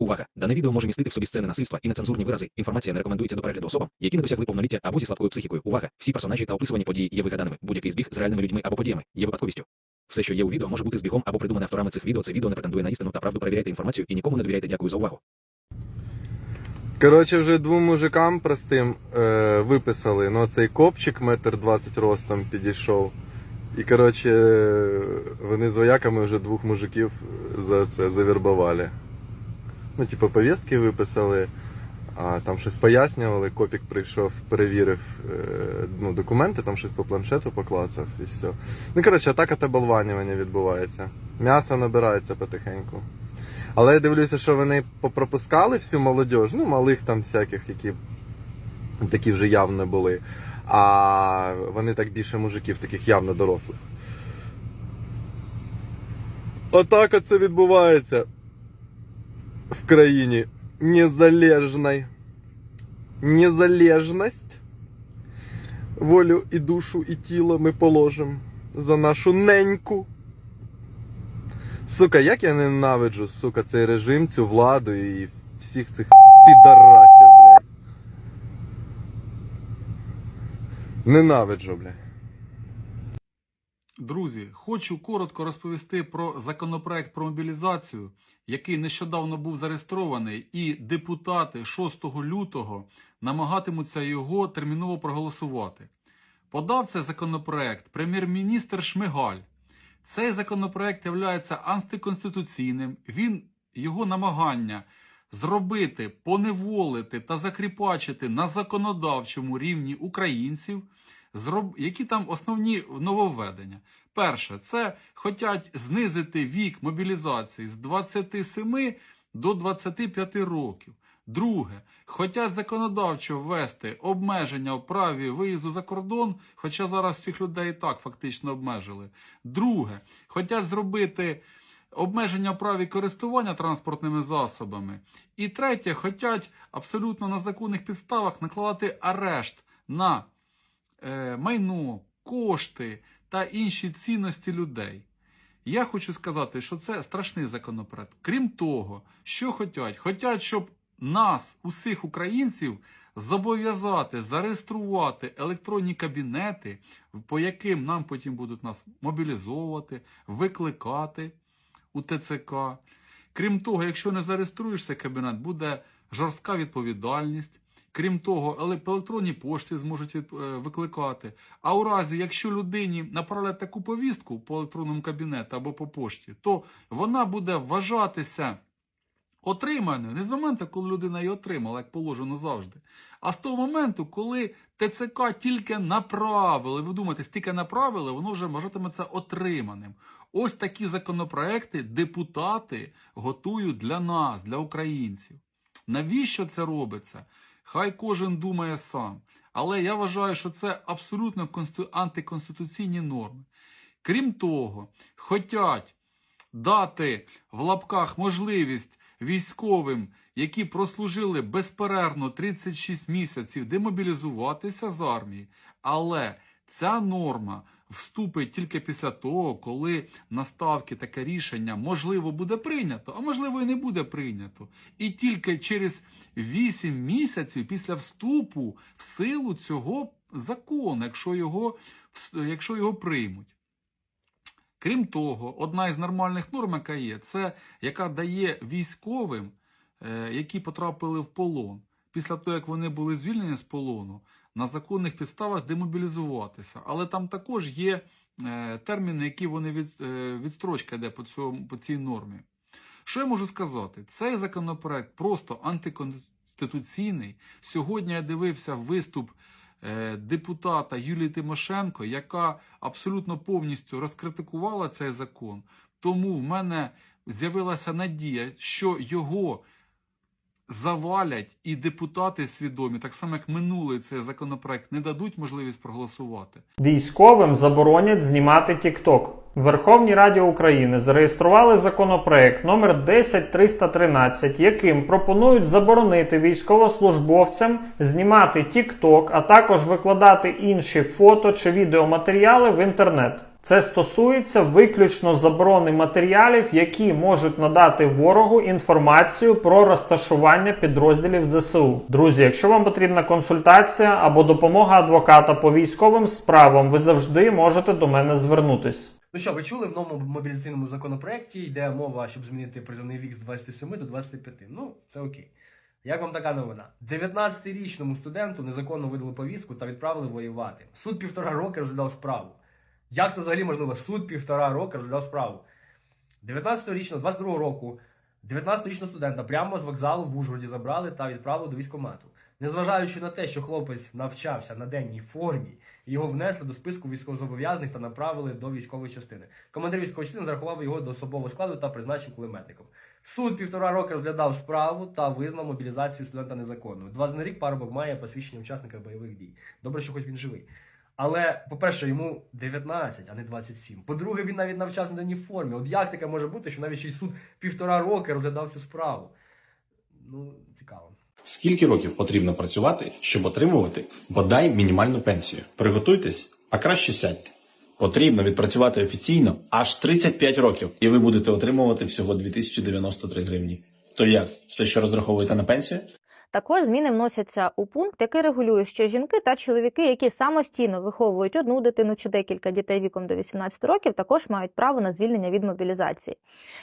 Увага! Дане відео може містити в собі сцени насильства і нецензурні вирази. Інформація не рекомендується до перегляду особам, які не досягли повноліття або зі слабкою психікою. Увага! Всі персонажі та описувані події є вигаданими. Будь-який збіг з реальними людьми або подіями є випадковістю. Все, що є у відео, може бути збігом або придумане авторами цих відео. Це відео не претендує на істину та правду. Перевіряйте інформацію і нікому не довіряйте. Дякую за увагу. Коротше, вже двом мужикам простим е, виписали. Ну, цей копчик метр двадцять ростом підійшов. І коротше, е, вони з вояками вже двох мужиків за це завербували. Ну, типу, повістки виписали, а там щось пояснювали. Копік прийшов, перевірив е, ну, документи, там щось по планшету поклацав і все. Ну, коротше, атака та болванювання відбувається. М'ясо набирається потихеньку. Але я дивлюся, що вони попропускали всю молодь, ну, малих там всяких, які такі вже явно були. А вони так більше мужиків, таких явно дорослих. Отак оце відбувається в країні незалежній. Незалежність. Волю і душу, і тіло ми положимо за нашу неньку. Сука, як я ненавиджу, сука, цей режим, цю владу і всіх цих підарасів, блядь. Ненавиджу, блядь. Друзі, хочу коротко розповісти про законопроект про мобілізацію, який нещодавно був зареєстрований, і депутати 6 лютого намагатимуться його терміново проголосувати. Подав цей законопроект прем'єр-міністр Шмигаль. Цей законопроект є антиконституційним. Він його намагання зробити, поневолити та закріпачити на законодавчому рівні українців. Які там основні нововведення. Перше, це хочуть знизити вік мобілізації з 27 до 25 років. Друге, хочуть законодавчо ввести обмеження у праві виїзду за кордон, хоча зараз всіх людей і так фактично обмежили. Друге, хочуть зробити обмеження у праві користування транспортними засобами. І третє, хочуть абсолютно на законних підставах накладати арешт на майно, кошти та інші цінності людей. Я хочу сказати, що це страшний законопроект. Крім того, що хочуть? Хотять, щоб нас, усіх українців, зобов'язати зареєструвати електронні кабінети, по яким нам потім будуть нас мобілізовувати, викликати у ТЦК. Крім того, якщо не зареєструєшся кабінет, буде жорстка відповідальність. Крім того, по електронній пошті зможуть е, викликати. А у разі, якщо людині направлять таку повістку по електронному кабінету або по пошті, то вона буде вважатися отриманою не з моменту, коли людина її отримала, як положено завжди, а з того моменту, коли ТЦК тільки направили, ви думаєте, тільки направили, воно вже вважатиметься отриманим. Ось такі законопроекти депутати готують для нас, для українців. Навіщо це робиться? Хай кожен думає сам. Але я вважаю, що це абсолютно антиконституційні норми. Крім того, хотять дати в лапках можливість військовим, які прослужили безперервно 36 місяців, демобілізуватися з армії. Але ця норма вступить тільки після того, коли на ставки таке рішення можливо буде прийнято, а можливо і не буде прийнято. І тільки через 8 місяців після вступу в силу цього закону, якщо його, якщо його приймуть. Крім того, одна із нормальних норм, яка є, це яка дає військовим, е, які потрапили в полон, після того, як вони були звільнені з полону, на законних підставах демобілізуватися. Але там також є е, терміни, які вони від, е, відстрочка йде по, цьому, по цій нормі. Що я можу сказати? Цей законопроект просто антиконституційний. Сьогодні я дивився виступ е, депутата Юлії Тимошенко, яка абсолютно повністю розкритикувала цей закон. Тому в мене з'явилася надія, що його завалять і депутати свідомі, так само як минулий цей законопроект, не дадуть можливість проголосувати. Військовим заборонять знімати TikTok. В Верховній Раді України зареєстрували законопроект номер 10313, яким пропонують заборонити військовослужбовцям знімати TikTok, а також викладати інші фото чи відеоматеріали в інтернет. Це стосується виключно заборони матеріалів, які можуть надати ворогу інформацію про розташування підрозділів ЗСУ. Друзі, якщо вам потрібна консультація або допомога адвоката по військовим справам, ви завжди можете до мене звернутись. Ну що, ви чули в новому мобілізаційному законопроекті йде мова, щоб змінити призовний вік з 27 до 25. Ну, це окей. Як вам така новина? 19-річному студенту незаконно видали повістку та відправили воювати. Суд півтора роки розглядав справу. Як це взагалі можливо? Суд півтора роки розглядав справу. 19-річного, 22 року, 19-річного студента прямо з вокзалу в Ужгороді забрали та відправили до військкомату. Незважаючи на те, що хлопець навчався на денній формі, його внесли до списку військовозобов'язаних та направили до військової частини. Командир військової частини зарахував його до особового складу та призначив кулеметником. Суд півтора роки розглядав справу та визнав мобілізацію студента незаконною. Два на рік парубок має посвідчення учасника бойових дій. Добре, що хоч він живий. Але, по-перше, йому 19, а не 27. По-друге, він навіть навчався на формі. От як таке може бути, що навіть ще й суд півтора роки розглядав цю справу? Ну, цікаво. Скільки років потрібно працювати, щоб отримувати бодай мінімальну пенсію? Приготуйтесь, а краще сядьте. Потрібно відпрацювати офіційно аж 35 років, і ви будете отримувати всього 2093 гривні. То як, все ще розраховуєте на пенсію? Також зміни вносяться у пункт, який регулює, що жінки та чоловіки, які самостійно виховують одну дитину чи декілька дітей віком до 18 років, також мають право на звільнення від мобілізації.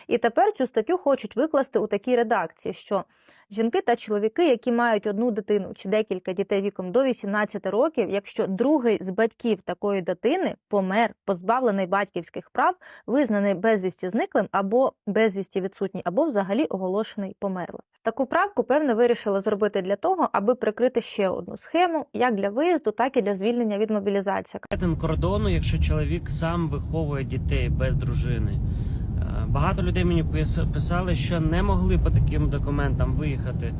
І тепер цю статтю хочуть викласти у такій редакції, що жінки та чоловіки, які мають одну дитину чи декілька дітей віком до 18 років, якщо другий з батьків такої дитини помер, позбавлений батьківських прав, визнаний безвісті зниклим або безвісті відсутній, або взагалі оголошений померлим. Таку правку, певно, вирішили зробити для того, аби прикрити ще одну схему, як для виїзду, так і для звільнення від мобілізації. кордону, якщо чоловік сам виховує дітей без дружини. Багато людей мені писали, що не могли по таким документам виїхати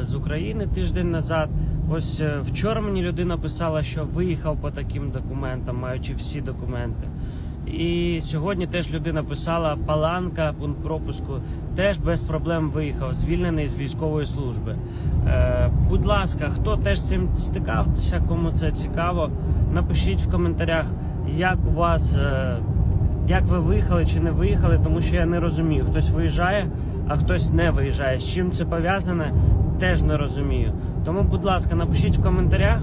е, з України тиждень назад. Ось е, вчора мені людина писала, що виїхав по таким документам, маючи всі документи. І сьогодні теж людина писала Паланка, пункт пропуску, теж без проблем виїхав, звільнений з військової служби. Е, будь ласка, хто теж з цим стикався, кому це цікаво, напишіть в коментарях, як у вас, е, як ви виїхали чи не виїхали, тому що я не розумію. Хтось виїжджає, а хтось не виїжджає. З чим це пов'язане, теж не розумію. Тому, будь ласка, напишіть в коментарях,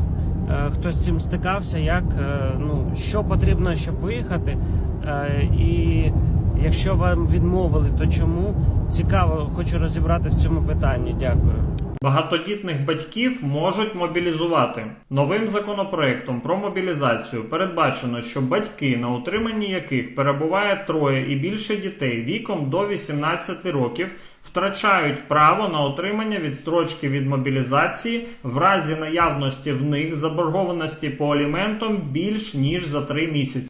е, хто з цим стикався, як е, ну що потрібно, щоб виїхати. Е, І якщо вам відмовили, то чому цікаво, хочу розібратися в цьому питанні. Дякую. Багатодітних батьків можуть мобілізувати. Новим законопроектом про мобілізацію передбачено, що батьки, на утриманні яких перебуває троє і більше дітей віком до 18 років, втрачають право на отримання відстрочки від мобілізації в разі наявності в них заборгованості по аліментам більш ніж за 3 місяці.